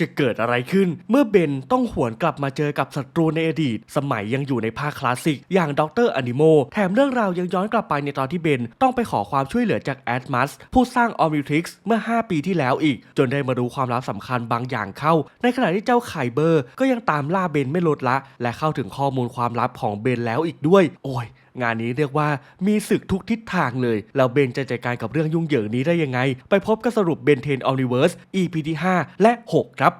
จะเกิดอะไรขึ้น เมื่อเบนต้องหวนกลับมาเจอกับศัตรูในอดีต สมัยยังอยู่ในภาคคลาสสิก อย่างด็อกเตอร์อนิโมแถมเรื่องราวยังย้อนกลับไปในตอนที่เบนต้องไปขอความช่วยเหลือจากแอดมัสผู้สร้างออมิทริกซ์เมื่อ 5 ปีที่แล้วอีก จนได้มารู้ความลับสำคัญบางอย่างเข้า ในขณะที่เจ้าไคเบอร์ ก็ยังตามล่าเบนไม่ลดละ และเข้าถึงข้อมูลความลับของเบนแล้วอีกด้วย โอ้ย งานนี้เรียกว่ามีศึกทุกทิศทางเลย แล้วเบนจะจัดการกับเรื่องยุ่งเหยิงนี้ได้ยังไง ไปพบกับสรุปเบนเทนออนิเวิร์ส EP ที่ 5 และ 6 ครับ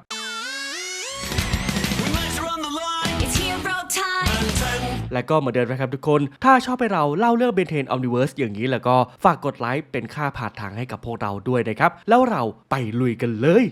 และก็เหมือนเดิมนะครับทุกคน ถ้าชอบให้เราเล่าเรื่องเบนเทนออมนิเวิร์สอย่างนี้แล้วก็ฝากกดไลค์เป็นค่าผ่านทางให้กับพวกเราด้วยนะครับ แล้วเราไปลุยกันเลย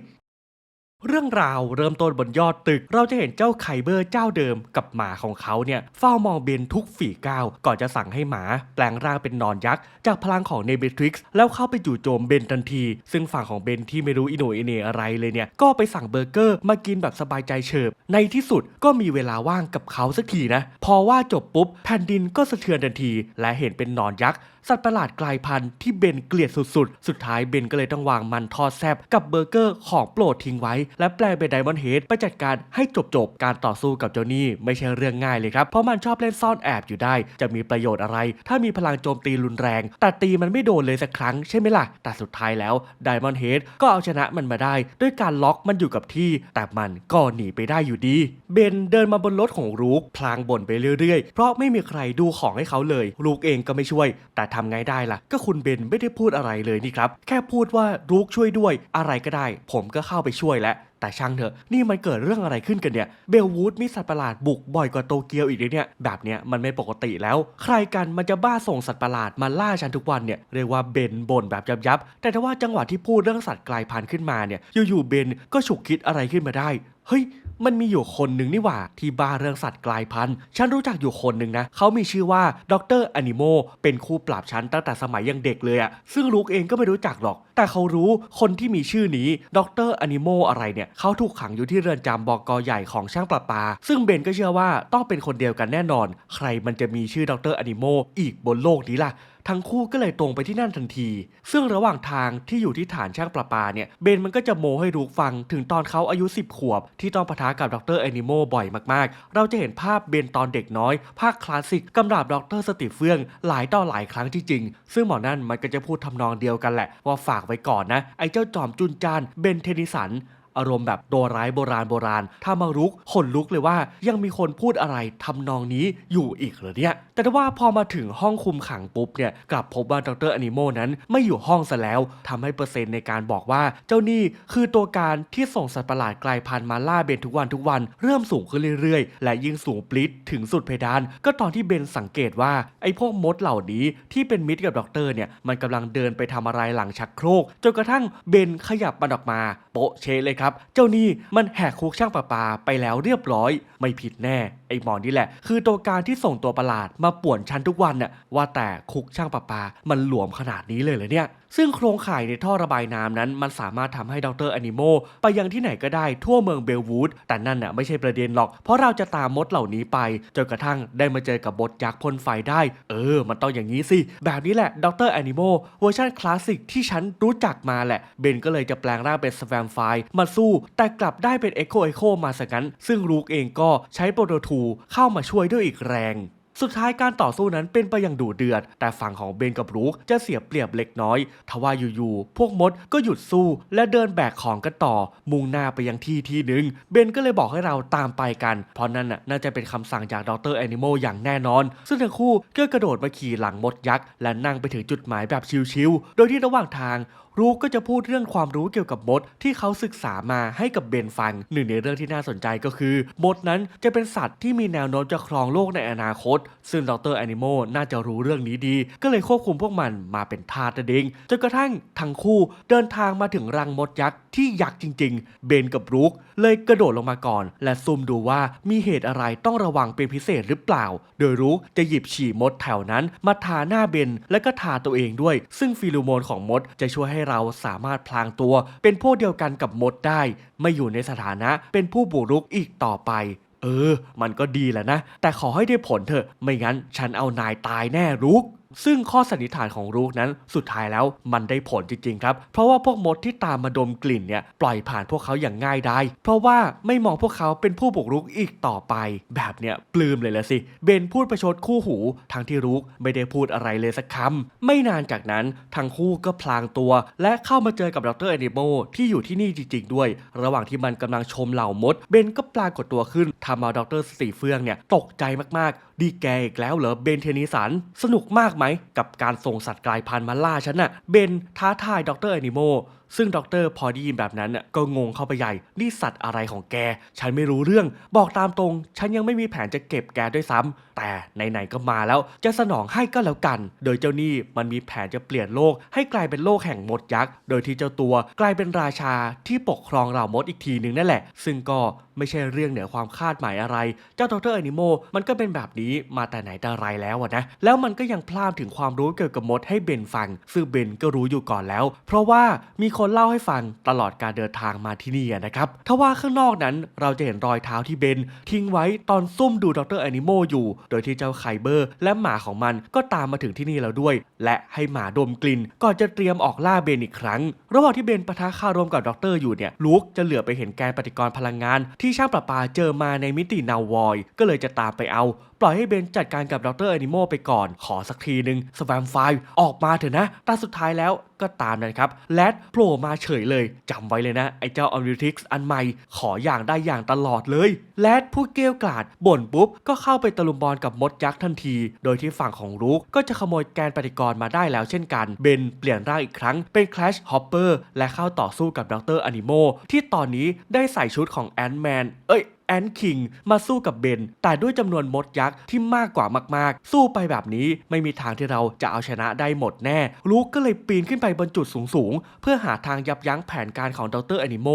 เรื่องราวเริ่มต้นบนยอดตึก เราจะเห็นเจ้าไคเบอร์เจ้าเดิมกับหมาของเขาเนี่ยเฝ้ามองเบนทุกฝีก้าวก่อนจะสั่งให้หมาแปลงร่างเป็นนอนยักษ์จากพลังของเนเบทริกซ์แล้วเข้าไปจู่โจมเบนทันที ซึ่งฝั่งของเบนที่ไม่รู้อิโนอิเนอะไรเลยเนี่ยก็ไปสั่งเบอร์เกอร์มากินแบบสบายใจเฉิบ ในที่สุดก็มีเวลาว่างกับเขาสักทีนะ พอว่าจบปุ๊บแผ่นดินก็สะเทือนทันที และเห็นเป็นนอนยักษ์ สัตว์ประหลาดกลายพันธุ์ที่เบนเกลียดสุดๆ สุดท้ายเบนก็เลยต้องวางมันทอดแซบกับเบอร์เกอร์ของโปรดทิ้งไว้ และแปลงเป็นไดมอนด์เฮดไปจัดการให้จบๆ การต่อสู้กับเจ้านี่ไม่ใช่เรื่องง่ายเลยครับ เพราะมันชอบเล่นซ่อนแอบอยู่ได้ จะมีประโยชน์อะไร ถ้ามีพลังโจมตีรุนแรง แต่ตีมันไม่โดนเลยสักครั้งใช่ไหมล่ะ แต่สุดท้ายแล้วไดมอนด์เฮดก็เอาชนะมันมาได้ ด้วยการล็อกมันอยู่กับที่ แต่มันก็หนีไปได้อยู่ดี เบนเดินมาบนรถของรูกพลางบ่นไปเรื่อยๆ เพราะไม่มีใครดูของให้เขาเลยรูกเองก็ไม่ช่วย แต่ทำไงได้ล่ะ ก็คุณเบนไม่ได้พูดอะไรเลยนี่ครับ แค่พูดว่ารูกช่วยด้วยอะไรก็ได้ ผมก็เข้าไปช่วยแล้วแต่ช่างเถอะนี่มันเกิดเรื่องอะไรขึ้นกันเนี่ย เบลวูดมีสัตว์ประหลาดบุกบ่อยกว่าโตเกียวอีกเลยเนี่ย แบบเนี้ยมันไม่ปกติแล้ว ใครกันมันจะบ้าส่งสัตว์ประหลาดมาล่าฉันทุกวันเนี่ยเรียกว่าเบนบ่นแบบยับยับ แต่ถ้าว่าจังหวะที่พูดเรื่องสัตว์กลายพันธุ์ขึ้นมาเนี่ยอยู่ๆเบนก็ฉุกคิดอะไรขึ้นมาได้ เฮ้ย มันมีอยู่คนหนึ่งนี่หว่า ที่บ้าเรื่องสัตว์กลายพันธุ์ ฉันรู้จักอยู่คนหนึ่งนะ เขามีชื่อว่าดรอนิโม เป็นครูปราบฉันตั้งแต่สมัยยังเด็กเลยอะซึ่งลูกเองก็ไม่รู้จักหรอก แต่เขารู้คนที่มีชื่อนี้ดรอนิโมอะไรเนี่ย เขาถูกขังอยู่ที่เรือนจำบกใหญ่ของช่างประปา ซึ่งเบนก็เชื่อว่าต้องเป็นคนเดียวกันแน่นอน ใครมันจะมีชื่อดรอนิโมอีกบนโลกนี้ล่ะ ทั้งคู่ก็เลยตรงไปที่นั่นทันที ซึ่งระหว่างทางที่อยู่ที่ฐานช่างประปาเนี่ย เบนมันก็จะโมให้ลูกฟังถึงตอนเขาอายุ 10 ขวบ ที่ต้องปะทะกับดรแอนิโมบ่อยมากๆ เราจะเห็นภาพเบนตอนเด็กน้อย ภาคคลาสสิกกำราบดรสติเฟื่อง หลายต่อหลายครั้งที่จริง ซึ่งหมอนั่นมันก็จะพูดทำนองเดียวกันแหละว่าฝากไว้ก่อนนะไอ้เจ้าจอมจุนจานเบนเทนิสัน อารมณ์แบบโดร้ายโบราณโบราณถ้ามารุกขนลุกเลยว่า ยังมีคนพูดอะไรทำนองนี้อยู่อีกเหรอเนี่ย แต่ว่าพอมาถึงห้องคุมขังปุ๊บเนี่ยกลับพบว่าดรอนิโมนั้นไม่อยู่ห้องซะแล้วทำให้เปอร์เซ็นต์ในการบอกว่าเจ้านี่คือตัวการที่ส่งสัตว์ประหลาดกลายพันธุ์มาล่าเบนทุกวันทุกวันเริ่มสูงขึ้นเรื่อยๆ และยิ่งสูงปลิดถึงสุดเพดาน ก็ตอนที่เบนสังเกตว่าไอ้พวกมดเหล่านี้ที่เป็นมิตรกับด็อกเตอร์เนี่ยมันกำลังเดินไปทำอะไรหลังชักโครกจนกระทั่งเบนขยับมันออกมาโปะเชะเลยครับเจ้านี่มันแหกคุกช่างประปาไปแล้วเรียบร้อย ไม่ผิดแน่ ไอ้หมอนี่แหละ คือตัวการที่ส่งตัวประหลาดมาป่วนฉันทุกวันน่ะว่าแต่คุกช่างประปามันหลวมขนาดนี้เลยเหรอเนี่ย ซึ่งโครงข่ายในท่อระบายน้ำนั้น มันสามารถทำให้ดรอนิโมไปยังที่ไหนก็ได้ทั่วเมืองเบลวูด แต่นั่นน่ะไม่ใช่ประเด็นหรอก เพราะเราจะตามมดเหล่านี้ไปจนกระทั่งได้มาเจอกับบทยักษ์พ่นไฟได้ เออ มันต้องอย่างนี้สิ แบบนี้แหละดรอนิโมเวอร์ชันคลาสสิกที่ฉันรู้จักมาแหละ เบนก็เลยจะแปลงร่างเป็นสแวมไฟมาสู้ แต่กลับได้เป็นเอ็กโคเอ็กโคมาซะงั้น ซึ่งลูกเองก็ใช้โปรโตทูเข้ามาช่วยด้วยอีกแรง สุดท้ายการต่อสู้นั้นเป็นไปอย่างดุเดือด แต่ฝั่งของเบนกับรูคจะเสียเปรียบเล็กน้อย ทว่าอยู่ๆพวกมดก็หยุดสู้และเดินแบกของกันต่อ มุ่งหน้าไปยังที่ที่หนึ่งเบนก็เลยบอกให้เราตามไปกัน เพราะนั่นน่ะน่าจะเป็นคำสั่งจากดรแอนิโมอย่างแน่นอน ซึ่งทั้งคู่ก็กระโดดมาขี่หลังมดยักษ์และนั่งไปถึงจุดหมายแบบชิวๆโดยที่ระหว่างทางรูกก็จะพูดเรื่องความรู้เกี่ยวกับมดที่เขาศึกษามาให้กับเบนฟัง หนึ่งในเรื่องที่น่าสนใจก็คือมดนั้นจะเป็นสัตว์ที่มีแนวโน้มจะครองโลกในอนาคต ซึ่งดรแอนิโมน่าจะรู้เรื่องนี้ดี ก็เลยควบคุมพวกมันมาเป็นทาสนั่นเองจนกระทั่งทั้งคู่เดินทางมาถึงรังมดยักษ์ที่ยักษ์จริง ๆ เบนกับรูกเลยกระโดดลงมาก่อน และซุ่มดูว่ามีเหตุอะไรต้องระวังเป็นพิเศษหรือเปล่า โดยรูกจะหยิบฉี่มดแถวนั้น มาทาหน้าเบนและก็ทาตัวเองด้วย ซึ่งฟีโรโมนของมดจะช่วยให้เราสามารถพลางตัว เป็นพวกเดียวกันกับมดได้ ไม่อยู่ในสถานะเป็นผู้บุกรุกอีกต่อไป เออ มันก็ดีแหละนะ แต่ขอให้ได้ผลเถอะ ไม่งั้นฉันเอานายตายแน่รุก ซึ่งข้อสันนิษฐานของรูกนั้นสุดท้ายแล้วมันได้ผลจริงๆครับ เพราะว่าพวกมดที่ตามมาดมกลิ่นเนี่ยปล่อยผ่านพวกเขาอย่างง่ายได้ เพราะว่าไม่มองพวกเขาเป็นผู้บุกรุกอีกต่อไป แบบเนี้ยปลื้มเลยละสิ เบนพูดประชดคู่หู ทั้งที่รูกไม่ได้พูดอะไรเลยสักคำไม่นานจากนั้นทั้งคู่ก็พลางตัว และเข้ามาเจอกับดรแอนิโมที่อยู่ที่นี่จริง ๆ ด้วย ระหว่างที่มันกำลังชมเหล่ามด เบนก็ปรากฏตัวขึ้นทำเอาดรสีเฟืองเนี่ยตกใจมากๆ ดีแกอีกแล้วเหรอเบนเทนิสันสนุกมากไหม กับการส่งสัตว์กลายพันธุ์มาล่าฉันน่ะ เบนท้าทายดรแอนิโม ซึ่งด็อกเตอร์พอได้ยินแบบนั้นน่ะก็งงเข้าไปใหญ่ นี่สัตว์อะไรของแก ฉันไม่รู้เรื่อง บอกตามตรง ฉันยังไม่มีแผนจะเก็บแกด้วยซ้ำแต่ไหนๆก็มาแล้วจะสนองให้ก็แล้วกัน โดยเจ้านี่มันมีแผนจะเปลี่ยนโลกให้กลายเป็นโลกแห่งมดยักษ์ โดยที่เจ้าตัวกลายเป็นราชาที่ปกครองเหล่ามดอีกทีหนึ่งนั่นแหละ ซึ่งก็ไม่ใช่เรื่องเหนือความคาดหมายอะไร เจ้าดรแอนิโมมันก็เป็นแบบนี้มาแต่ไหนแต่ไรแล้วนะ แล้วมันก็ยังพลามถึงความรู้เกี่ยวกับมดให้เบนฟัง ซึ่งเบนก็รู้อยู่ก่อนแล้ว เพราะว่ามีคนคนเล่าให้ฟังตลอดการเดินทางมาที่นี่นะครับถ้าว่าข้างนอกนั้นเราจะเห็นรอยเท้าที่เบนทิ้งไว้ตอนซุ่มดูดรแอนิโมอยู่ โดยที่เจ้าไคเบอร์และหมาของมันก็ตามมาถึงที่นี่แล้วด้วย และให้หมาดมกลิ่นก่อนจะเตรียมออกล่าเบนอีกครั้ง ระหว่างที่เบนปะทะคารมกับดรอยู่เนี่ยลูกจะเหลือไปเห็นแกนปฏิกรณ์พลังงาน ที่ช่างประปาเจอมาในมิตินาวอย ก็เลยจะตามไปเอา ปล่อยให้เบนจัดการกับดรแอนิโมไปก่อน ขอสักทีหนึ่งสแวมไฟออกมาเถอะนะแต่สุดท้ายแล้วก็ตามนั้นครับ แลดโผล่มาเฉยเลยจำไว้เลยนะ ไอ้เจ้าอ m มิวทิกส์อันใหม่ ขออย่างได้อย่างตลอดเลย แลดผู้เกลี้ยวกล่อดบ่นปุ๊บ ก็เข้าไปตะลุมบอลกับมดยักษ์ทันที โดยที่ฝั่งของรูกก็จะขโมยแกนปฏิกรมาได้แล้วเช่นกัน เบนเปลี่ยนร่างอีกครั้งเป็นคลชฮอปเปอร์และเข้าต่อสู้กับดรอนิโมที่ตอนนี้ได้ใส่ชุดของแอนด์แมน เอ้ย แอนคิงมาสู้กับเบน แต่ด้วยจำนวนมดยักษ์ที่มากกว่ามากๆ สู้ไปแบบนี้ไม่มีทางที่เราจะเอาชนะได้หมดแน่ ลูกก็เลยปีนขึ้นไปบนจุดสูงๆ เพื่อหาทางยับยั้งแผนการของดรแอนิโม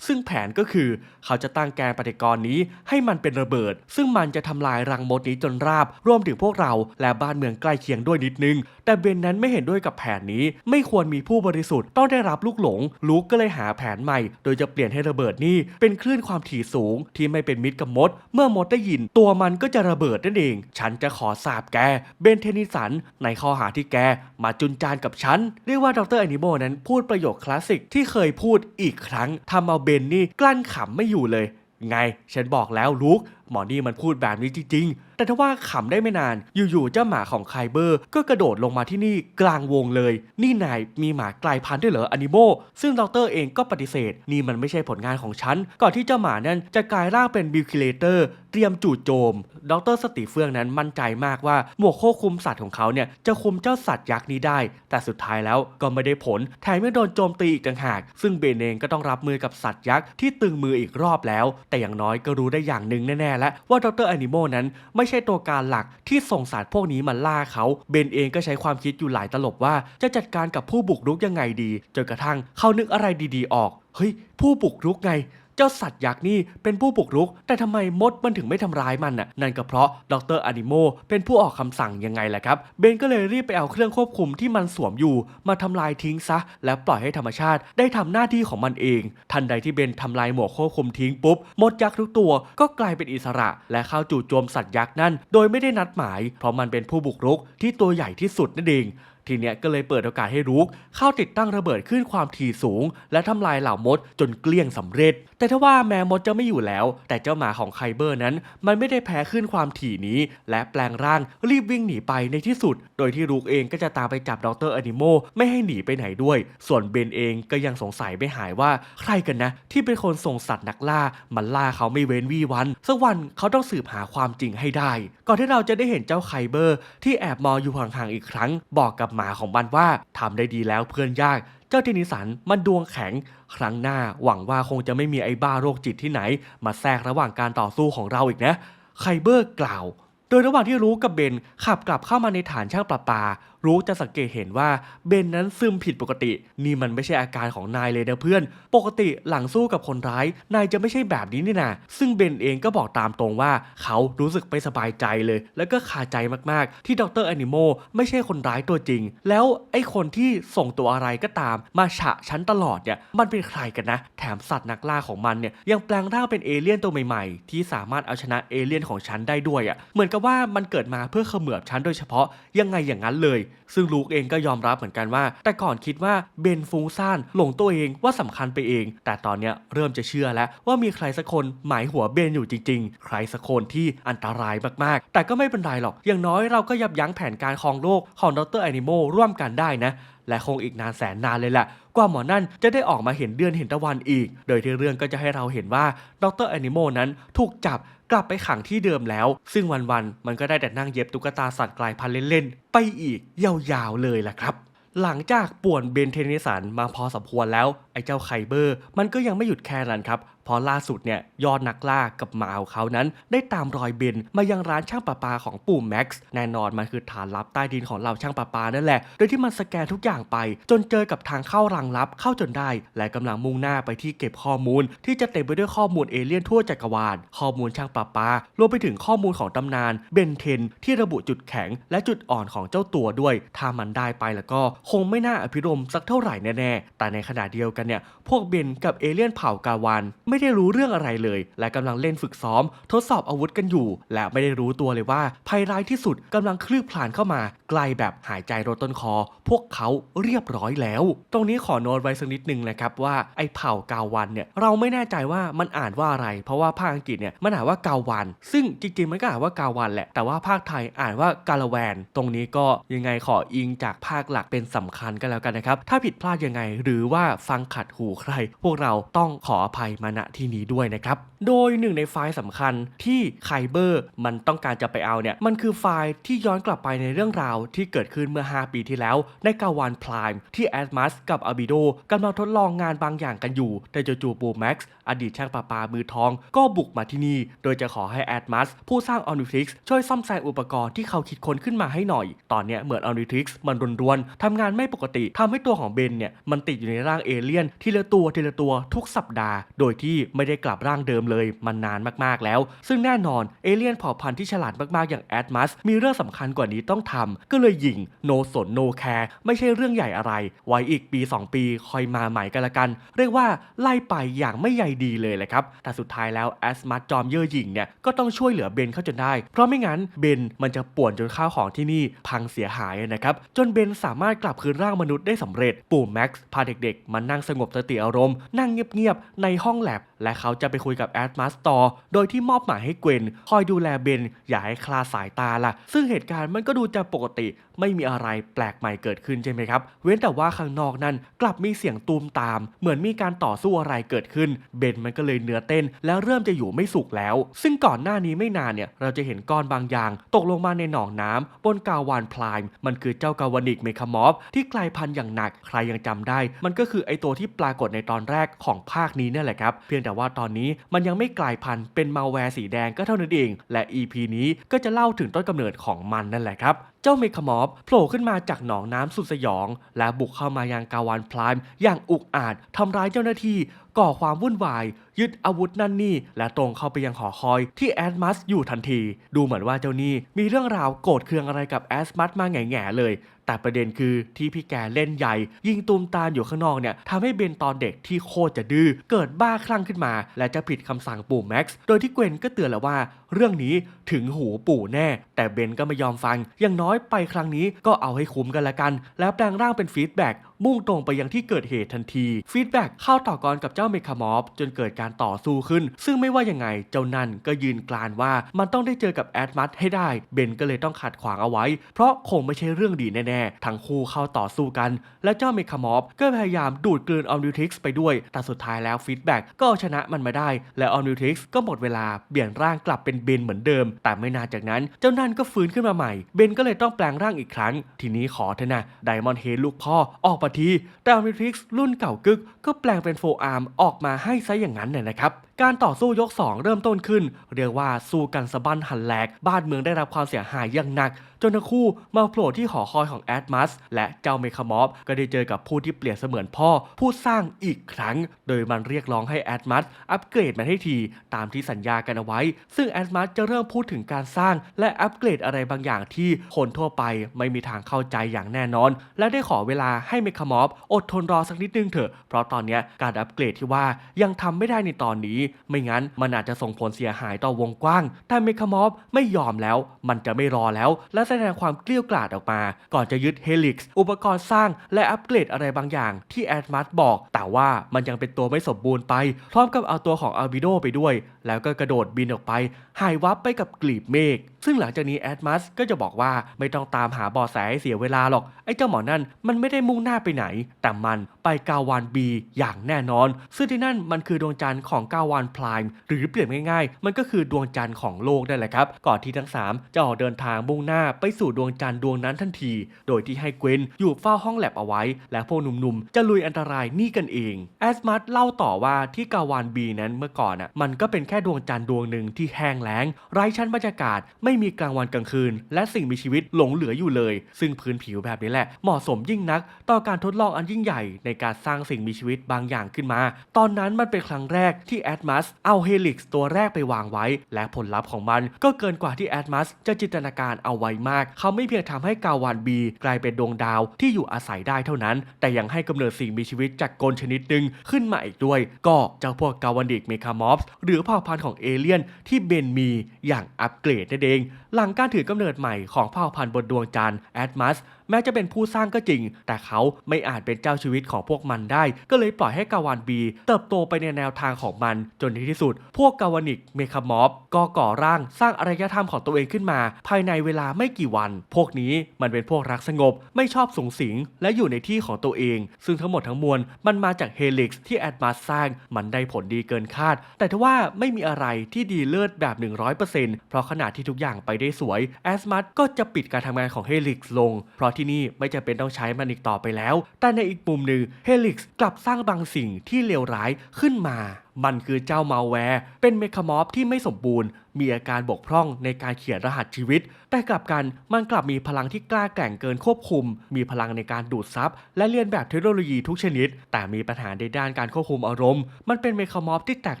ซึ่งแผนก็คือเขาจะตั้งแกนปฏิกรณ์นี้ให้มันเป็นระเบิด ซึ่งมันจะทำลายรังมดนี้จนราบ รวมถึงพวกเราและบ้านเมืองใกล้เคียงด้วยนิดนึง แต่เบนนั้นไม่เห็นด้วยกับแผนนี้ ไม่ควรมีผู้บริสุทธิ์ต้องได้รับลูกหลง ลูกก็เลยหาแผนใหม่ โดยจะเปลี่ยนให้ระเบิดนี้เป็นคลื่นความถี่สูงที่ไม่เป็นมิตรกับมด เมื่อมดได้ยิน ตัวมันก็จะระเบิดนั่นเอง ฉันจะขอสาบแก เบนเทนิสัน ในข้อหาที่แก มาจุนจานกับฉัน เรียกว่าดรแอนิโมนั้นพูดประโยคคลาสสิกที่เคยพูดอีกครั้งทำเอาเบนนี่กลั้นขำไม่อยู่เลยไง ฉันบอกแล้วลูก หมอนี่มันพูดแบบนี้จริง ๆ แต่ถ้าว่าขำได้ไม่นาน อยู่ๆเจ้าหมาของไคเบอร์ ก็กระโดดลงมาที่นี่กลางวงเลย นี่นายมีหมากลายพันธุ์ด้วยเหรออนิโมซึ่งดรเองก็ปฏิเสธ นี่มันไม่ใช่ผลงานของฉัน ก่อนที่เจ้าหมานั้นจะกลายร่างเป็นบิลคิเลเตอร์เตรียมจู่โจม ดรสติเฟืองนั้นมั่นใจมากว่าหมวกควบคุมสัตว์ของเขาเนี่ยจะคุมเจ้าสัตว์ยักษ์นี้ได้ แต่สุดท้ายแล้วก็ไม่ได้ผล แถมยังโดนโจมตีอีกต่างหาก ซึ่งเบนเองก็ต้องรับมือกับสัตว์ยักษ์ที่ตึงมืออีกรอบแล้ว แต่อย่างน้อยก็รู้ได้อย่างหนึ่งแน่ๆแล้วว่าดรแอนิโมนั้น ไม่ใช่ตัวการหลักที่ส่งสัตว์พวกนี้มาล่าเขา เบนเองก็ใช้ความคิดอยู่หลายตลบว่า จะจัดการกับผู้บุกรุกยังไงดีจนกระทั่งเขานึกอะไรดีๆออกเฮ้ยผู้บุกรุกไง เจ้าสัตว์ยักษ์นี่เป็นผู้บุกรุก แต่ทำไมมดมันถึงไม่ทำร้ายมันน่ะ นั่นก็เพราะดรอนิโมเป็นผู้ออกคำสั่งยังไงแหละครับ เบนก็เลยรีบไปเอาเครื่องควบคุมที่มันสวมอยู่ มาทำลายทิ้งซะ และปล่อยให้ธรรมชาติได้ทำหน้าที่ของมันเอง ทันใดที่เบนทำลายหมวกควบคุมทิ้งปุ๊บ มดยักษ์ทุกตัวก็กลายเป็นอิสระ และเข้าจู่โจมสัตว์ยักษ์นั่น โดยไม่ได้นัดหมาย เพราะมันเป็นผู้บุกรุกที่ตัวใหญ่ที่สุดนั่นเอง ทีเนี้ยก็เลยเปิดโอกาสให้รูกเข้าติดตั้งระเบิดขึ้นความถี่สูง และทำลายเหล่ามดจนเกลี้ยงสำเร็จ แต่ถ้าว่าแม้มดจะไม่อยู่แล้ว แต่เจ้าหมาของไคเบอร์นั้น มันไม่ได้แพ้ขึ้นความถี่นี้ และแปลงร่างรีบวิ่งหนีไปในที่สุด โดยที่รูกเองก็จะตามไปจับดรอนิโมไม่ให้หนีไปไหนด้วย ส่วนเบนเองก็ยังสงสัยไม่หายว่าใครกันนะ ที่เป็นคนส่งสัตว์นักล่ามันล่าเขาไม่เว้นวี่วันสักวันเขาต้องสืบหาความจริงให้ได้ ก่อนที่เราจะได้เห็นเจ้าไคเบอร์ ที่แอบมองอยู่ห่างๆอีกครั้ง บอกกับหมาของมันว่าทำได้ดีแล้วเพื่อนยาก เจ้าเทนิสันมันดวงแข็ง ครั้งหน้าหวังว่าคงจะไม่มีไอ้บ้าโรคจิตที่ไหน มาแทรกระหว่างการต่อสู้ของเราอีกนะไคเบอร์กล่าว โดยระหว่างที่รู้กับเบนขับกลับเข้ามาในฐานช่างประปา รู้จะสังเกตเห็นว่าเบนนั้นซึมผิดปกติ นี่มันไม่ใช่อาการของนายเลยนะเพื่อน ปกติหลังสู้กับคนร้าย นายจะไม่ใช่แบบนี้นี่นะซึ่งเบนเองก็บอกตามตรงว่า เขารู้สึกไม่สบายใจเลย แล้วก็คาใจมากๆ ที่ดรแอนิโมไม่ใช่คนร้ายตัวจริง แล้วไอ้คนที่ส่งตัวอะไรก็ตาม มาฉะฉันตลอดเนี่ยมันเป็นใครกันนะ แถมสัตว์นักล่าของมันเนี่ยยังแปลงร่างเป็นเอเลี่ยนตัวใหม่ๆ ที่สามารถเอาชนะเอเลี่ยนของฉันได้ด้วยอะ่ะเหมือนกับว่ามันเกิดมาเพื่อเขมือบฉันโดยเฉพาะยังไงอย่างนั้นเลยซึ่งลูกเองก็ยอมรับเหมือนกันว่า แต่ก่อนคิดว่าเบนฟุ้งซ่านหลงตัวเองว่าสำคัญไปเอง แต่ตอนเนี้ยเริ่มจะเชื่อแล้วว่ามีใครสักคนหมายหัวเบนอยู่จริง ๆ ใครสักคนที่อันตรายมากๆ แต่ก็ไม่เป็นไรหรอก อย่างน้อยเราก็ยับยั้งแผนการครองโลกของดรแอนิโมร่วมกันได้นะและคงอีกนานแสนนานเลยแหละกว่าหมอนั่นจะได้ออกมาเห็นเดือนเห็นตะวันอีก โดยที่เรื่องก็จะให้เราเห็นว่าดรแอนิโมนั้นถูกจับ กลับไปขังที่เดิมแล้ว ซึ่งวันๆมันก็ได้แต่นั่งเย็บตุ๊กตาสัตว์กลายพันธุ์เล่นๆ ไปอีกยาวๆเลยแหละครับ หลังจากป่วนเบนเทนิสันมาพอสมควรแล้ว ไอ้เจ้าไคเบอร์ มันก็ยังไม่หยุดแค่นั้นครับ พราะล่าสุดเนี่ยยอดนักล่ากับหมาของเขานั้น ได้ตามรอยเบนมายังร้านช่างประปาของปู่แม็กซ์แน่นอนมันคือฐานลับใต้ดินของเราช่างประปานั่นแหละ โดยที่มันสแกนทุกอย่างไป จนเจอกับทางเข้ารังลับเข้าจนได้ และกำลังมุ่งหน้าไปที่เก็บข้อมูล ที่จะเต็มไปด้วยข้อมูลเอเลี่ยนทั่วจักรวาลข้อมูลช่างประปารวมไปถึงข้อมูลของตำนานเบนเทนที่ระบุจุดแข็งและจุดอ่อนของเจ้าตัวด้วย ถ้ามันได้ไปแล้วก็คงไม่น่าอภิรมสักเท่าไหร่แน่ๆแต่ในขณะเดียวกันเนี่ยพวกเบนกับเอเลี่ยนเผ่ากาวานไม่ไม่ได้รู้เรื่องอะไรเลย และกำลังเล่นฝึกซ้อม ทดสอบอาวุธกันอยู่ และไม่ได้รู้ตัวเลยว่าภัยร้ายที่สุดกำลังคลืบคลานเข้ามาไกลแบบหายใจรดต้นคอ พวกเขาเรียบร้อยแล้ว ตรงนี้ขอโน้ตไว้สักนิดหนึ่งนะครับว่าไอ้เผ่ากาวันเนี่ยเราไม่แน่ใจว่ามันอ่านว่าอะไร เพราะว่าภาคอังกฤษเนี่ยมันอ่านว่ากาวัน ซึ่งจริงๆมันก็อ่านว่ากาวันแหละแต่ว่าภาคไทยอ่านว่ากาละแวน ตรงนี้ก็ยังไงขออิงจากภาคหลักเป็นสำคัญก็แล้วกันนะครับถ้าผิดพลาดยังไงหรือว่าฟังขัดหูใคร พวกเราต้องขออภัยมาณที่นี้ด้วยนะครับ โดยหนึ่งในไฟล์สำคัญที่ไคเบอร์มันต้องการจะไปเอาเนี่ย มันคือไฟล์ที่ย้อนกลับไปในเรื่องราวที่เกิดขึ้นเมื่อ 5 ปีที่แล้ว ในกาวันพลายที่แอดมัสกับอาบิโดกำลังทดลองงานบางอย่างกันอยู่ แต่จู่ๆปูแม็กซ์อดีตช่างประปามือทอง ก็บุกมาที่นี่ โดยจะขอให้แอดมัสผู้สร้างออนิทริกซ์ช่วยซ่อมแซมอุปกรณ์ที่เขาคิดค้นขึ้นมาให้หน่อย ตอนนี้เหมือนออนิทริกซ์มันรวนๆทำงานไม่ปกติทำให้ตัวของเบนเนี่ยมันติดอยู่ในร่างเอเลี่ยนทีละตัวทีละตัวทุกสัปดาห์ โดยที่ไม่ได้กลับร่างเดิมเลยมันนานมากๆแล้ว ซึ่งแน่นอนเอเลี่ยนเผ่าพันธุ์ที่ฉลาดมากๆอย่างแอดมัสมีเรื่องสำคัญกว่านี้ต้องทำก็เลยยิงโนสนโนแคร์ไม่ใช่เรื่องใหญ่อะไร ไว้อีกปี 2 ปีคอยมาใหม่กันละกัน เรียกว่าไล่ไปอย่างไม่ใยดีเลยแหละครับ แต่สุดท้ายแล้วแอสมัสจอมเย่อหยิ่งเนี่ยก็ต้องช่วยเหลือเบนเข้าจนได้ เพราะไม่งั้นเบนมันจะป่วนจนข้าวของที่นี่พังเสียหายนะครับจนเบนสามารถกลับคืนร่างมนุษย์ได้สำเร็จ ปู่แม็กซ์พาเด็กๆมานั่งสงบสติอารมณ์นั่งเงียบๆในห้องแลบและเขาจะไปคุยกับแอดมัสตอร์โดยที่มอบหมายให้เกวนคอยดูแลเบนอย่าให้คลาสายตาล่ะ ซึ่งเหตุการณ์มันก็ดูจะปกติ ไม่มีอะไรแปลกใหม่เกิดขึ้นใช่ไหมครับ เว้นแต่ว่าข้างนอกนั้นกลับมีเสียงตูมตาม เหมือนมีการต่อสู้อะไรเกิดขึ้น เบนมันก็เลยเนื้อเต้น แล้วเริ่มจะอยู่ไม่สุขแล้ว ซึ่งก่อนหน้านี้ไม่นานเนี่ยเราจะเห็นก้อนบางอย่าง ตกลงมาในหนองน้ำบนกาวานพลายมันคือเจ้ากาวานิกเมคามอฟที่กลายพันธุ์อย่างหนักใครยังจำได้ มันก็คือไอตัวที่ปรากฏในตอนแรกของภาคนี้นี่แหละครับเพียงแต่ว่าตอนนี้มันยังไม่กลายพันธุ์เป็นมาแวร์สีแดงก็เท่านั้นเอง และ EP นี้ก็จะเล่าถึงต้นกำเนิดของมันนั่นแหละครับ เจ้าเมคามอฟโผล่ขึ้นมาจากหนองน้ำสุดสยอง และบุกเข้ามายังกาวานพลายอย่างอุกอาจทำร้ายเจ้าหน้าที่ ก่อความวุ่นวาย ยึดอาวุธนั่นนี่ และตรงเข้าไปยังหอคอยที่แอดมัสอยู่ทันที ดูเหมือนว่าเจ้านี่มีเรื่องราวโกรธเคืองอะไรกับแอดมัสมาแง่ๆเลย แต่ประเด็นคือที่พี่แกเล่นใหญ่ ยิงตูมตาอยู่ข้างนอกเนี่ยทำให้เบนตอนเด็กที่โคตรจะดื้อเกิดบ้าคลั่งขึ้นมา และจะผิดคำสั่งปู่แม็กซ์โดยที่เกวนก็เตือนแล้วว่า เรื่องนี้ถึงหูปู่แน่ แต่เบนก็ไม่ยอมฟังอย่างน้อยไปครั้งนี้ก็เอาให้คุ้มกันละกัน แล้วแปลงร่างเป็นฟีดแบ็กมุ่งตรงไปยังที่เกิดเหตุทันทีฟีดแบ็กเข้าต่อกรกับเจ้าเมคามอฟจนเกิดการต่อสู้ขึ้น ซึ่งไม่ว่ายังไงเจ้านั่นก็ยืนกลานว่ามันต้องได้เจอกับแอดมัสให้ได้ เบนก็เลยต้องขัดขวางเอาไว้ เพราะคงไม่ใช่เรื่องดีแน่ๆ ทั้งคู่เข้าต่อสู้กัน และเจ้าเมคามอฟก็พยายามดูดกลืนออมนิวทิกซ์ไปด้วย แต่สุดท้ายแล้วฟีดแบ็กก็เอาชนะมันมาได้ และออมนิวทิกซ์ก็หมดเวลาเปลี่ยนร่างกลับเป็นเบนเหมือนเดิม แต่ไม่นานจากนั้นเจ้านั่นก็ฟื้นขึ้นมาใหม่ เบนก็เลยต้องแปลงร่างอีกครั้ง ทีนี้ขอเถอะนะไดมอนด์เฮดลูกพ่อออกมาทีแต่ออมนิวทิกซ์รุ่นเก่ากึกก็แปลงเป็นโฟอาร์มออกมาให้ซะอย่างนั้นน่ยนะครับ การต่อสู้ยก 2 เริ่มต้นขึ้น เรียกว่าสู้กันสะบั้นหันแหลก บ้านเมืองได้รับความเสียหายอย่างหนัก จนทั้งคู่มาโผล่ที่หอคอยของแอดมัสและเจ้าเมคามอฟก็ได้เจอกับผู้ที่เปลี่ยนเสมือนพ่อ ผู้สร้างอีกครั้ง โดยมันเรียกร้องให้แอดมัสอัปเกรดมันให้ที ตามที่สัญญากันเอาไว้ ซึ่งแอดมัสจะเริ่มพูดถึงการสร้าง และอัปเกรดอะไรบางอย่างที่คนทั่วไปไม่มีทางเข้าใจอย่างแน่นอน และได้ขอเวลาให้เมคามอฟอดทนรอสักนิดนึงเถอะเพราะตอนนี้การอัปเกรดที่ว่ายังทำไม่ได้ในตอนนี้ไม่งั้นมันอาจจะส่งผลเสียหายต่อวงกว้าง แต่เมคามอฟไม่ยอมแล้ว มันจะไม่รอแล้ว และแสดงความเกลี้ยกล่อมออกมา ก่อนจะยึดเฮลิกซ์อุปกรณ์สร้างและอัปเกรดอะไรบางอย่างที่แอดมัสบอก แต่ว่ามันยังเป็นตัวไม่สมบูรณ์ไป พร้อมกับเอาตัวของอาบิโดไปด้วย แล้วก็กระโดดบินออกไป หายวับไปกับกลีบเมฆซึ่งหลังจากนี้แอดมัสก็จะบอกว่าไม่ต้องตามหาบอแสให้เสียเวลาหรอก ไอ้เจ้าหมอนั่นมันไม่ได้มุ่งหน้าไปไหน แต่มันไปกาวานบีอย่างแน่นอน ซึ่งที่นั่นมันคือดวงจันทร์ของกาวานพลายหรือเปลี่ยนง่ายๆ มันก็คือดวงจันทร์ของโลกนั่นแหละครับ ก่อนที่ทั้ง 3 จะออกเดินทางมุ่งหน้าไปสู่ดวงจันทร์ดวงนั้นทันที โดยที่ให้เกวนอยู่เฝ้าห้องแลบเอาไว้ และพวกหนุ่มๆ จะลุยอันตรายนี่กันเองแอสมัสเล่าต่อว่าที่กาวานบีนั้นเมื่อก่อนอะมันก็เป็นแค่ดวงจันทร์ดวงหนึ่งที่แห้งแล้ง ไร้ชั้นบรรยากาศไม่มีกลางวันกลางคืน และสิ่งมีชีวิตหลงเหลืออยู่เลย ซึ่งพื้นผิวแบบนี้แหละเหมาะสมยิ่งนัก ต่อการทดลองอันยิ่งใหญ่ ในการสร้างสิ่งมีชีวิตบางอย่างขึ้นมา ตอนนั้นมันเป็นครั้งแรกที่แอดมัสเอาเฮลิกซ์ตัวแรกไปวางไว้ และผลลัพธ์ของมันก็เกินกว่าที่แอดมัสจะจินตนาการเอาไว้มาก เขาไม่เพียงทำให้กาวานบีกลายเป็นดวงดาวที่อยู่อาศัยได้เท่านั้น แต่ยังให้กำเนิดสิ่งมีชีวิตจากกลชนิดหนึ่งขึ้นมาอีกด้วย ก็เจ้าพวกกาวันดิกเมคามอฟส์หรือเผ่าพันธุ์ของเอเลี่ยนที่เบนมีอย่างอัปเกรดนั่นเอง หลังการถือกำเนิดใหม่ของเผ่าพันธุ์บนดวงจันทร์แอดมัส แม้จะเป็นผู้สร้างก็จริง แต่เขาไม่อาจเป็นเจ้าชีวิตของพวกมันได้ ก็เลยปล่อยให้กาวานบีเติบโตไปในแนวทางของมันจนในที่สุด พวกกาวานิกเมคามอฟก็ก่อร่างสร้างอารยธรรมของตัวเองขึ้นมา ภายในเวลาไม่กี่วัน พวกนี้มันเป็นพวกรักสงบ ไม่ชอบสูงสิง และอยู่ในที่ของตัวเอง ซึ่งทั้งหมดทั้งมวลมันมาจากเฮลิกซ์ที่แอดมาสสร้างมันได้ผลดีเกินคาด แต่ทว่าไม่มีอะไรที่ดีเลิศแบบ 100%เพราะขณะที่ทุกอย่างไปได้สวยแอสมัสก็จะปิดการทำงานของเฮลิกซ์ลงเพราะที่นี่ไม่จะเป็นต้องใช้มันอีกต่อไปแล้ว แต่ในอีกมุมหนึ่งเฮลิกซ์กลับสร้างบางสิ่งที่เลวร้ายขึ้นมา มันคือเจ้ามาแวร์ เป็นเมคามอฟที่ไม่สมบูรณ์ มีอาการบกพร่องในการเขียนรหัสชีวิต แต่กลับกันมันกลับมีพลังที่กล้าแกร่งเกินควบคุม มีพลังในการดูดซับและเรียนแบบเทคโนโลยีทุกชนิด แต่มีปัญหาในด้านการควบคุมอารมณ์ มันเป็นเมคามอฟที่แตก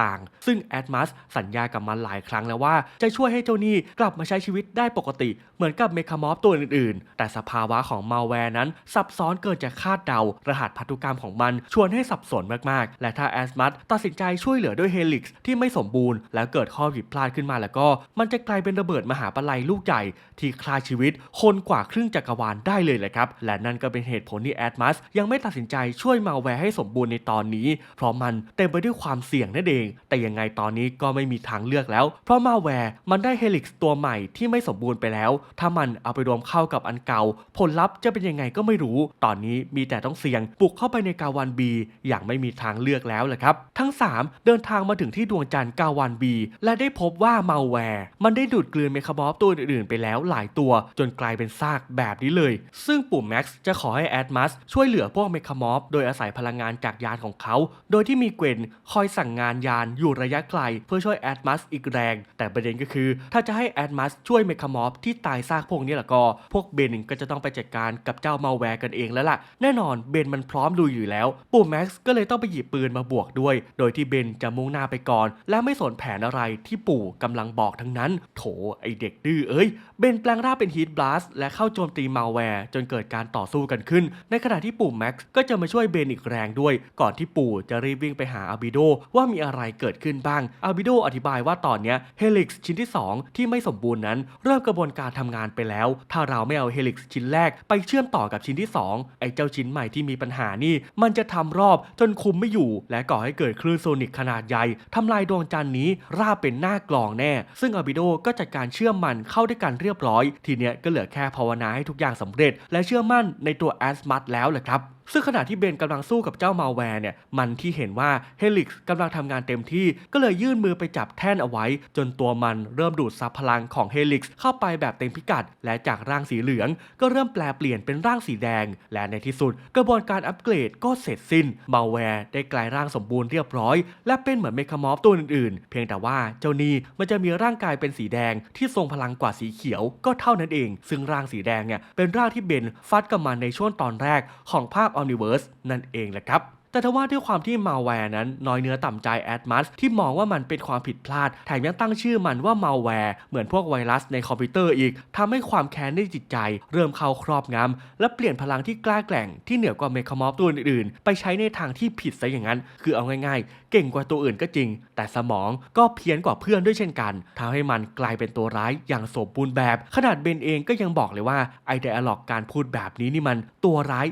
ต่าง ซึ่งแอดมัสสัญญากับมันหลายครั้งแล้วว่า จะช่วยให้เจ้านี่กลับมาใช้ชีวิตได้ปกติ เหมือนกับเมคามอฟตัวอื่นๆ แต่สภาวะของมาแวร์นั้นซับซ้อนเกินจะคาดเดา รหัสพันธุกรรมของมันชวนให้สับสนมากๆ และถ้าแอดมัสตัดสินใจช่วยเหลือด้วยเฮลิกซ์ที่ไม่สมบูรณ์แล้วเกิดข้อผิดพลาดขึ้นมาแล้วก็ มันจะกลายเป็นระเบิดมหาปลัยลูกใหญ่ ที่ฆ่าชีวิต คนกว่าครึ่งจักรวาลได้เลยแหละครับ และนั่นก็เป็นเหตุผลที่แอดมัสยังไม่ตัดสินใจช่วยมาแวร์ให้สมบูรณ์ในตอนนี้ เพราะมันเต็มไปด้วยความเสี่ยงนั่นเอง แต่ยังไงตอนนี้ก็ไม่มีทางเลือกแล้ว เพราะมาแวร์มันได้เฮลิกซ์ตัวใหม่ที่ไม่สมบูรณ์ไปแล้ว ถ้ามันเอาไปรวมเข้ากับอันเก่า ผลลัพธ์จะเป็นยังไงก็ไม่รู้ ตอนนี้มีแต่ต้องเสี่ยง บุกเข้าไปในกาวันบีอย่างไม่มีทางเลือกแล้วแหละครับ ทั้ง 3เดินทางมาถึงที่ดวงจันทร์กาวันบีและได้พบว่ามาแวร์มันได้ดูดกลืนเมคาบอฟตัวอื่นๆไปแล้วหลายตัว จนกลายเป็นซากแบบนี้เลย ซึ่งปู่แม็กซ์จะขอให้แอดมัสช่วยเหลือพวกเมคามอฟโดยอาศัยพลังงานจากยานของเขา โดยที่มีเกวนคอยสั่งงานยานอยู่ระยะไกล เพื่อช่วยแอดมัสอีกแรง แต่ประเด็นก็คือ ถ้าจะให้แอดมัสช่วยเมคามอฟที่ตายซากพวกนี้ล้วก็ พวกเบนก็จะต้องไปจัดการกับเจ้ามาแวร์กันเองแล้วล่ะ แน่นอนเบนมันพร้อมลุยอยู่แล้วปู่แม็กซ์ก็เลยต้องไปหยิบปืนมาบวกด้วย โดยที่เบบนจะมุ่งหน้าไปก่อน และไม่สนแผนอะไรที่ปู่กำลังบอกทั้งนั้น โถไอเด็กดื้อเอ้ย เบนแปลงร่างเป็นฮีทบลัสและเข้าโจมตีมาแวร์จนเกิดการต่อสู้กันขึ้น ในขณะที่ปู่แม็กซ์ก็จะมาช่วยเบนอีกแรงด้วย ก่อนที่ปู่จะรีบวิ่งไปหาอาบิโดว่ามีอะไรเกิดขึ้นบ้าง อาบิโดอธิบายว่าตอนนี้เฮลิกซ์ชิ้นที่ 2 ที่ไม่สมบูรณ์นั้น เริ่มกระบวนการทำงานไปแล้ว ถ้าเราไม่เอาเฮลิกซ์ชิ้นแรกไปเชื่อมต่อกับชิ้นที่ 2 ไอเจ้าชิ้นใหม่ที่มีปัญหานี่ มันจะทำรอบจนคุมไม่อยู่ และก่อให้เกิดคลื่นโซนิกขนาดใหญ่ทำลายดวงจันทร์นี้ราบเป็นหน้ากลองแน่ ซึ่งอาบิโดก็จัดการเชื่อมมันเข้าด้วยกันเรียบร้อย ทีเนี้ยก็เหลือแค่ภาวนาให้ทุกอย่างสำเร็จ และเชื่อมั่นในตัวแอสมัตแล้วแหละครับ ซึ่งขณะที่เบนกำลังสู้กับเจ้ามาแวร์เนี่ย มันที่เห็นว่าเฮลิกซ์กำลังทำงานเต็มที่ ก็เลยยื่นมือไปจับแท่นเอาไว้ จนตัวมันเริ่มดูดซับพลังของเฮลิกซ์เข้าไปแบบเต็มพิกัด และจากร่างสีเหลือง ก็เริ่มแปลเปลี่ยนเป็นร่างสีแดง และในที่สุด กระบวนการอัปเกรดก็เสร็จสิ้นมาแวร์ได้กลายร่างสมบูรณ์เรียบร้อย และเป็นเหมือนเมคามอฟตัวอื่นๆ เพียงแต่ว่าเจ้านี่มันจะมีร่างกายเป็นสีแดงที่ทรงพลังกว่าสีเขียวก็เท่านั้นเอง ซึ่งร่างสีแดงเนี่ยเป็นร่างที่เบนฟัดกับมันในช่วงตอนแรกของภาค Omniverse นั่นเองแหละครับ แต่ทว่าด้วยความที่มาแวร์นั้น น้อยเนื้อต่ำใจแอดมัสที่มองว่ามันเป็นความผิดพลาด แถมยังตั้งชื่อมันว่ามาแวร์เหมือนพวกไวรัสในคอมพิวเตอร์อีกทำให้ความแค้นในจิตใจ เริ่มเข้าครอบงำและเปลี่ยนพลังที่กล้าแกร่งที่เหนือกว่าเมคามอฟตัวอื่นๆ ไปใช้ในทางที่ผิดซะอย่างนั้น คือเอาง่ายๆ เก่งกว่าตัวอื่นก็จริง แต่สมองก็เพี้ยนกว่าเพื่อนด้วยเช่นกันทำให้มันกลายเป็นตัวร้ายอย่างสมบูรณ์แบบ ขนาดเบนเองก็ยังบอกเลยว่าไอเดียล็อกการพูดแบบนี้นี่มันตัวร้าย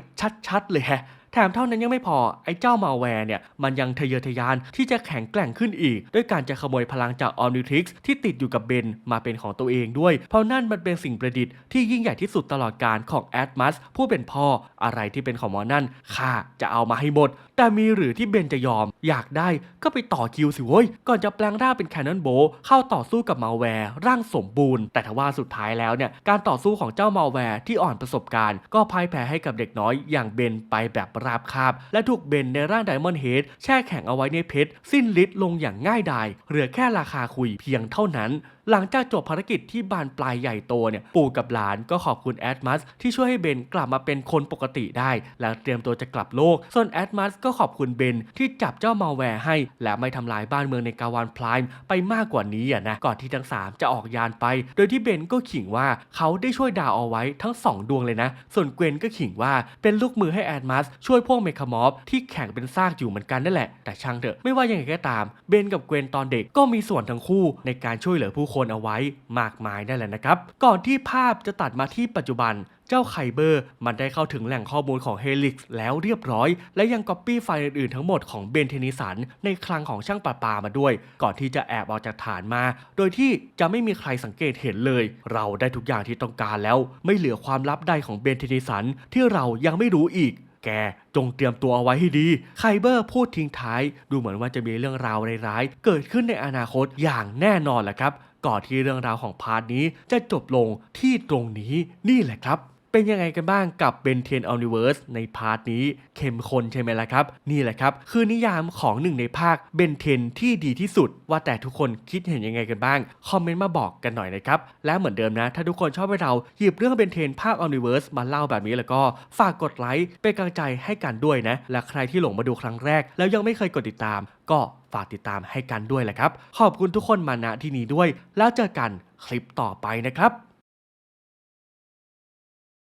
ชัดๆเลยแฮะ แถมเท่านั้นยังไม่พอไอ้เจ้ามาแวร์เนี่ยมันยังทะเยอทะยานที่จะแข็งแกร่งขึ้นอีก ด้วยการจะขโมยพลังจากออมนิทริกซ์ที่ติดอยู่กับเบนมาเป็นของตัวเองด้วย เพราะนั่นมันเป็นสิ่งประดิษฐ์ที่ยิ่งใหญ่ที่สุดตลอดการของแอดมัสผู้เป็นพ่ออะไรที่เป็นของมอนั่นข้าจะเอามาให้หมดแต่มีหรือที่เบนจะยอม อยากได้ก็ไปต่อคิวสิเว้ย ก่อนจะแปลงร่างเป็นแคนนอนโบเข้าต่อสู้กับมาแวร์ร่างสมบูรณ์ แต่ทว่าสุดท้ายแล้วเนี่ย การต่อสู้ของเจ้ามาแวร์ที่อ่อนประสบการณ์ ก็พ่ายแพ้ให้กับเด็กน้อยอย่างเบนไปแบบราบคาบ และถูกเบนในร่างไดมอนด์เฮดแช่แข็งเอาไว้ในเพชรสิ้นฤทธิ์ลงอย่างง่ายดายเหลือแค่ราคาคุยเพียงเท่านั้น หลังจากจบภารกิจที่บานปลายใหญ่โตเนี่ยปู่กับหลานก็ขอบคุณแอดมัสที่ช่วยให้เบนกลับมาเป็นคนปกติได้ และเตรียมตัวจะกลับโลก ส่วนแอดมัสก็ขอบคุณเบนที่จับเจ้ามาแวร์ให้ และไม่ทำลายบ้านเมืองในกาวานพลายไปมากกว่านี้อะนะก่อนที่ทั้งสามจะออกยานไป โดยที่เบนก็ขิงว่าเขาได้ช่วยดาวเอาไว้ทั้งสองดวงเลยนะ ส่วนเกวนก็ขิงว่าเป็นลูกมือให้แอดมัสช่วยพวกเมคามอฟที่แข่งเป็นซากอยู่เหมือนกันนั่นแหละแต่ช่างเถอะไม่ว่ายังไงก็ตามเบนกับเกวนตอนเด็กก็มีส่วนทั้งคู่ในการช่วยเหลือผู้คนเอาไว้มากมายนั่นแหละนะครับ ก่อนที่ภาพจะตัดมาที่ปัจจุบันเจ้าไคเบอร์มันได้เข้าถึงแหล่งข้อมูลของเฮลิกซ์แล้วเรียบร้อย และยังก๊อปปี้ไฟล์อื่นๆทั้งหมดของเบนเทนิสันในคลังของช่างประปามาด้วย ก่อนที่จะแอบออกจากฐานมา โดยที่จะไม่มีใครสังเกตเห็นเลย เราได้ทุกอย่างที่ต้องการแล้ว ไม่เหลือความลับใดของเบนเทนิสันที่เรายังไม่รู้อีกแกจงเตรียมตัวเอาไว้ให้ดี ไคเบอร์พูดทิ้งท้าย ดูเหมือนว่าจะมีเรื่องราวร้ายๆ เกิดขึ้นในอนาคตอย่างแน่นอนแหละครับ ก่อนที่เรื่องราวของพาร์ทนี้จะจบลงที่ตรงนี้นี่แหละครับ เป็นยังไงกันบ้างกับเบนเทนอ n i ิเวิร์สในพาร์ทนี้เข้มข้นใช่ไหมล่ะครับ นี่แหละครับ คือนิยามของหนึ่งในภาคเบนเทนที่ดีที่สุด ว่าแต่ทุกคนคิดเห็นยังไงกันบ้าง คอมเมนต์มาบอกกันหน่อยนะครับ และเหมือนเดิมนะ ถ้าทุกคนชอบให้เราหยิบเรื่องเบนเทนภาคอ n i ิเวิร์สมาเล่าแบบนี้แล้วก็ฝากกดไลค์เป็นกำลังใจให้กันด้วยนะ และใครที่หลงมาดูครั้งแรก แล้วยังไม่เคยกดติดตาม ก็ฝากติดตามให้กันด้วยแหละครับ ขอบคุณทุกคนมาณที่นี้ด้วย แล้วเจอกันคลิปต่อไปนะครับ